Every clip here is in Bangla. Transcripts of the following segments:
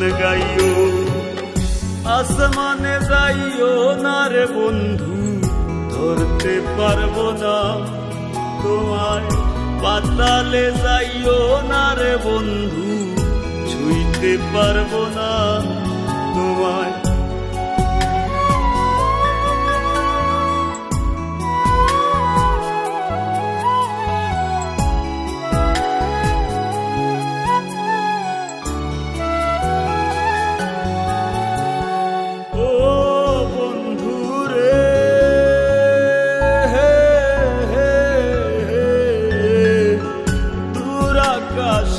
গাইও। আসমানে যাইও না রে বন্ধু, ধরতে পারব না। তোমায় পাতালে যাইও না রে বন্ধু, ছুঁইতে পারব না।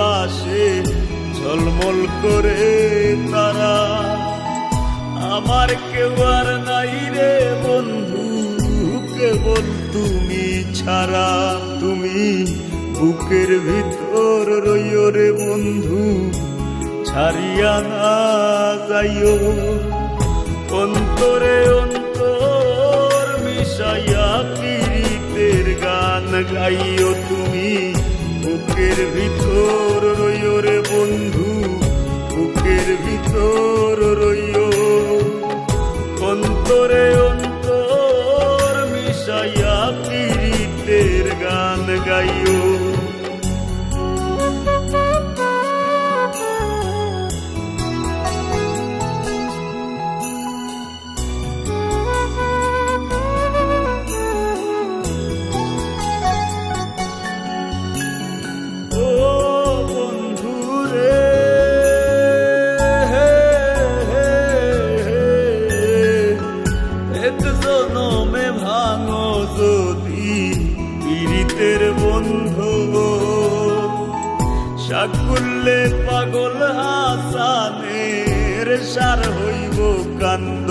পাশে ঝলমল করে তারা। আমার কেউ আর নাই রে বন্ধু, কেবল তুমি ছাড়া। তুমি বুকের ভিতর রইও রে বন্ধু, ছাড়িয়া না যাইও। অন্তরে অন্তর মিশাইয়া পীড়িতের গান গাইও তুমি। বুকের ভিতর রইও রে বন্ধু বুকের ভিতর রইও জনমে ভাঙো যদি পীড়িতের বন্ধু সাকুল্যে পাগল হাসানের সার হইব কান্দ